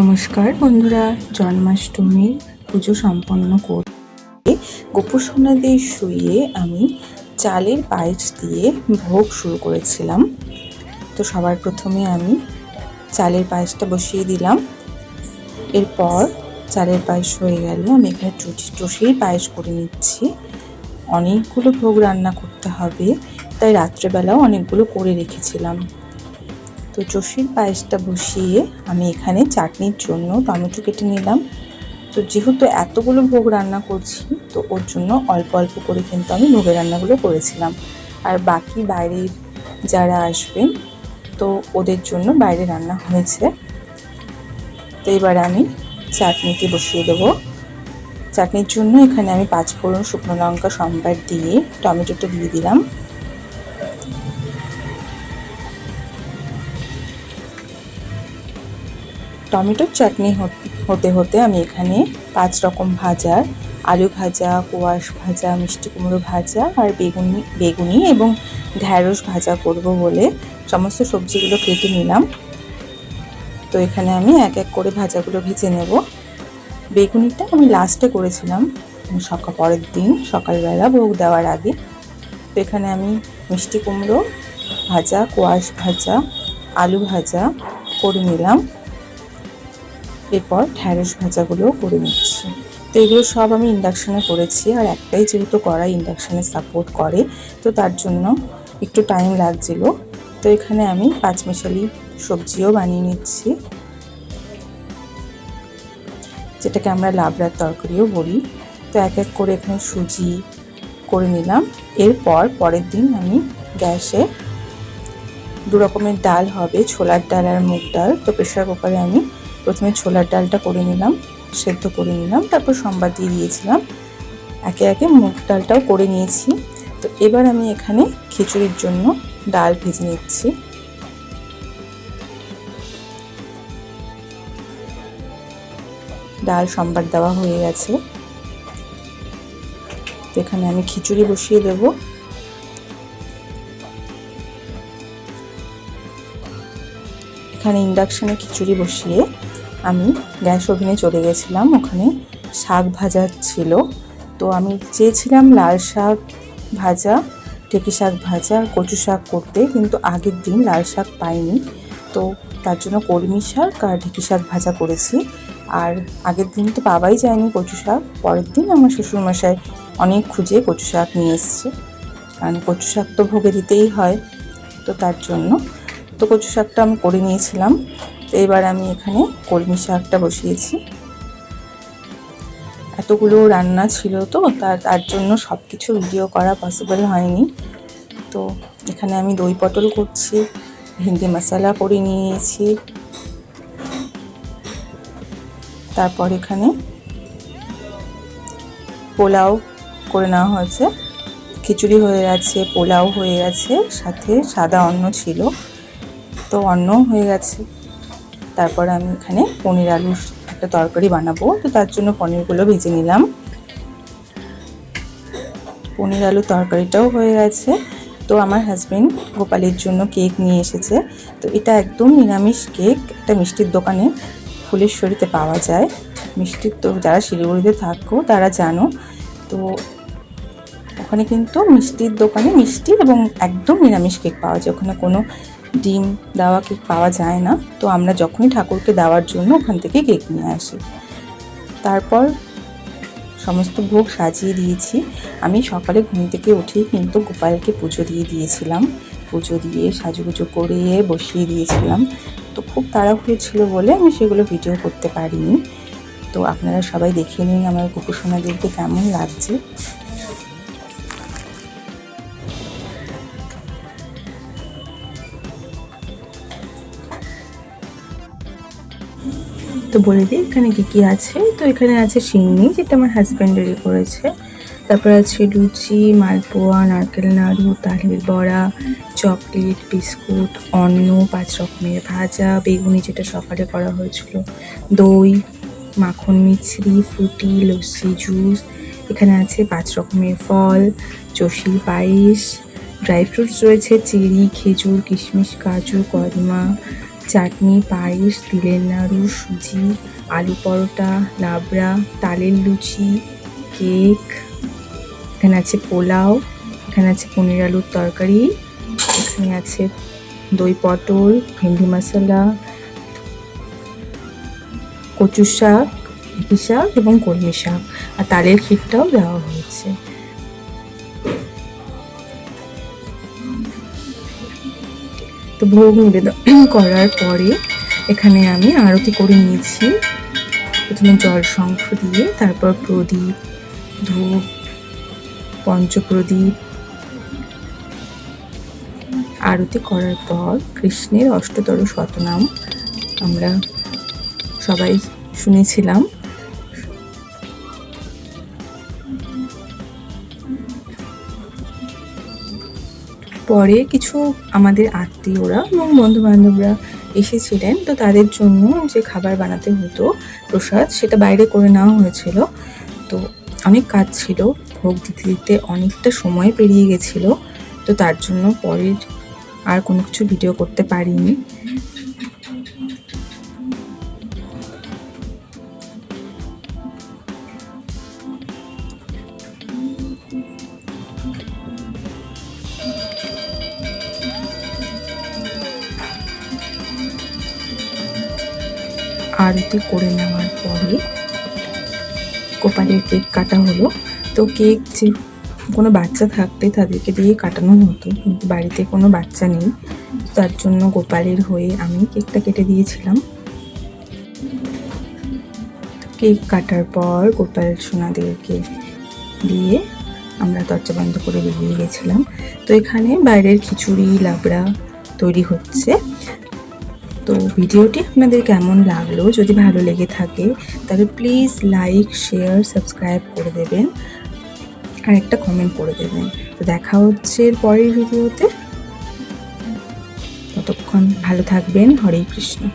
নমস্কার বন্ধুরা জন্মাষ্টমীর পুজো সম্পন্ন করে গোপুসোনাদের শুয়ে আমি চালের পায়েস দিয়ে ভোগ শুরু করেছিলাম। তো সবার প্রথমে আমি চালের পায়েসটা বসিয়ে দিলাম। এরপর চালের পায়েস হয়ে গেল, আমি এখানে টুসির পায়েস করে নিচ্ছি। অনেকগুলো ভোগ রান্না করতে হবে, তাই রাত্রেবেলাও অনেকগুলো করে রেখেছিলাম। তো চষির পায়েসটা বসিয়ে আমি এখানে চাটনির জন্য টমেটো কেটে নিলাম। তো যেহেতু এতগুলো ভোগ রান্না করছি, তো ওর জন্য অল্প অল্প করে কিন্তু আমি ভোগের রান্নাগুলো করেছিলাম। আর বাকি বাইরের যারা আসবেন, তো ওদের জন্য বাইরে রান্না হয়েছে। তো এবার আমি চাটনিটি বসিয়ে দেবো। চাটনির জন্য এখানে আমি পাঁচ ফোড়ন শুকনো লঙ্কা, সম্বার দিয়ে টমেটোটা দিয়ে দিলাম। টমেটোর চাটনি হতে হতে আমি এখানে পাঁচ রকম ভাজা, আলু ভাজা, কোয়াশ ভাজা, মিষ্টি কুমড়ো ভাজা আর বেগুনি বেগুনি এবং ঢ্যাঁড়স ভাজা করব বলে সমস্ত সবজিগুলো কেটে নিলাম। তো এখানে আমি এক এক করে ভাজাগুলো ভেজে নেব। বেগুনিটা আমি লাস্টে করেছিলাম সকাল পরের দিন সকালবেলা ভোগ দেওয়ার আগে। তো এখানে আমি মিষ্টি কুমড়ো ভাজা, কোয়াশ ভাজা, আলু ভাজা করে নিলাম। এরপর ঢ্যাঁড়স ভাজাগুলোও করে নিচ্ছি। তো এগুলো সব আমি ইন্ডাকশানে করেছি আর একটাই যেহেতু কড়াই ইন্ডাকশানে সাপোর্ট করে, তো তার জন্য একটু টাইম লাগছিল। তো এখানে আমি পাঁচমিশালি সবজিও বানিয়ে নিচ্ছি। যেটাকে আমরা লাবড়ার তরকারিও বলি। তো এক এক করে এখানে সুজি করে নিলাম। এরপর পরের দিন আমি গ্যাসে দু রকমের ডাল হবে, ছোলার ডাল আর মুগ ডাল। তো প্রেশার কুকারে আমি প্রথমে ছোলার ডালটা করে নিলাম, সেদ্ধ করে নিলাম, তারপর সম্বাদ দিয়ে দিয়েছিলাম। একে একে মুগ ডালটাও করে নিয়েছি। তো এবার আমি এখানে খিচুড়ির জন্য ডাল ভেজে নিচ্ছি। ডাল সম্বার দেওয়া হয়ে গেছে। এখানে আমি খিচুড়ি বসিয়ে দেব। এখানে ইন্ডাকশানে খিচুড়ি বসিয়ে আমি গ্যাস ওভেনে চলে গেছিলাম, ওখানে শাক ভাজা ছিল। তো আমি চেয়েছিলাম লাল শাক ভাজা ঢেঁকি শাক ভাজা কচু শাক করতে, কিন্তু আগের দিন লাল শাক পাইনি। তো তার জন্য কলমি শাক আর ঢেঁকি শাক ভাজা করেছি। আর আগের দিন তো পাওয়াই যায়নি কচু শাক, পরের দিন আমার শ্বশুরমশাই অনেক খুঁজে কচু শাক নিয়ে এসছে। কারণ কচু শাক তো ভোগে দিতেই হয়। তো তার জন্য তো কচু শাকটা আমি করে নিয়েছিলাম। এবার আমি এখানে কলমি শাকটা বসিয়েছি। এতগুলো রান্না ছিল তো, তার জন্য সব কিছু ভিডিও করা পসিবল হয়নি। তো এখানে আমি দই পটল করছি, ভেন্ডি মশলা করে নিয়েছি। তারপর এখানে পোলাও করে নেওয়া হয়েছে। খিচুড়ি হয়ে গেছে, পোলাও হয়ে গেছে, সাথে সাদা অন্ন ছিল। তো অন্নও হয়ে গেছে। তারপর আমি এখানে পনির আলুর একটা তরকারি বানাবো। তো তার জন্য পনিরগুলো ভেজে নিলাম। পনির আলু তরকারিটাও হয়ে গেছে। তো আমার হাজব্যান্ড গোপালের জন্য কেক নিয়ে এসেছে। তো এটা একদম নিরামিষ কেক একটা মিষ্টির দোকানে ফুলেশ্বরীতে পাওয়া যায়। মিষ্টির তো যারা শিলিগুড়িতে থাকো, তারা জানো। তো ওখানে কিন্তু মিষ্টির দোকানে মিষ্টি এবং একদম নিরামিষ কেক পাওয়া যায়। ওখানে কোনো ডিম দেওয়া কেক পাওয়া যায় না। তো আমরা যখনই ঠাকুরকে দেওয়ার জন্য ওখান থেকে কেক নিয়ে আসি। তারপর সমস্ত ভোগ সাজিয়ে দিয়েছি। আমি সকালে ঘুম থেকে উঠেই কিন্তু গোপালকে পুজো দিয়ে দিয়েছিলাম। পুজো দিয়ে সাজুগুজো করে বসিয়ে দিয়েছিলাম। তো খুব তাড়াহুড়ো ছিল বলে আমি সেগুলো ভিডিও করতে পারিনি। তো আপনারা সবাই দেখে নিন আমার কুকুরসোনাদেরকে কেমন লাগছে। তো বলে দিই, এখানে কী কী আছে? তো এখানে আছে সিন্নি, যেটা আমার হাজব্যান্ডেরই করেছে তারপর আছে লুচি, মালপোয়া, নারকেল নাড়ু, তালের বড়া, চকলেট, বিস্কুট, অন্ন, পাঁচ রকমের ভাজা, বেগুনি যেটা সকালে করা হয়েছিল, দই, মাখন মিছরি ফ্রুটি লস্যি, জুস। এখানে আছে পাঁচ রকমের ফল, চষি, পায়েস, ড্রাই ফ্রুটস রয়েছে চেরি খেজুর, কিশমিশ কাজু কদমা চাটনি, পায়েস তিলের নাড়ু সুজি, আলু পরোটা, লাবড়া, তালের লুচি, কেক, এখানে আছে পোলাও, এখানে আছে পনির আলুর তরকারি, এখানে আছে দই পটল, ভেন্ডি মশলা কচু শাক শাক এবং কলমি শাক। আর তালের ক্ষীরটাও দেওয়া হয়েছে। তো ভোগ নিবেদন করার পরে এখানে আমি আরতি করে নিয়েছি। প্রথমে জল শঙ্খ দিয়ে, তারপর প্রদীপ, ধূপ, পঞ্চপ্রদীপ। আরতি করার পর কৃষ্ণের অষ্টতর শতনাম আমরা সবাই শুনেছিলাম। পরে কিছু আমাদের আত্মীয়রা এবং বন্ধুবান্ধবরা এসেছিলেন। তো তাদের জন্য যে খাবার বানাতে হতো, প্রসাদ, সেটা বাইরে করে নেওয়া হয়েছিল। তো অনেক কাজ ছিল, ভোগ দিতে দিতে অনেকটা সময় পেরিয়ে গেছিল। তো তার জন্য পরের আর কোনো কিছু ভিডিও করতে পারিনি। আরতি করে নেওয়ার পরে গোপালের কেক কাটা হলো। তো কেক যে কোনো বাচ্চা থাকলে তাদেরকে দিয়ে কাটানো হতো, কিন্তু বাড়িতে কোনো বাচ্চা নেই। তার জন্য গোপালের হয়ে আমি কেকটা কেটে দিয়েছিলাম। কেক কাটার পর গোপাল সোনাদেরকে দিয়ে আমরা দরজা বন্ধ করে বেরিয়ে গেছিলাম। তো এখানে বাইরের খিচুড়ি, লাবড়া তৈরি হচ্ছে। তো ভিডিওটি আপনাদের কেমন লাগল? যদি ভালো লেগে থাকে, তাহলে প্লিজ লাইক শেয়ার সাবস্ক্রাইব করে দেবেন। আর একটা কমেন্ট করে দেবেন। তো দেখা হচ্ছে পরের ভিডিওতে। ততক্ষণ ভালো থাকবেন। হরে কৃষ্ণ।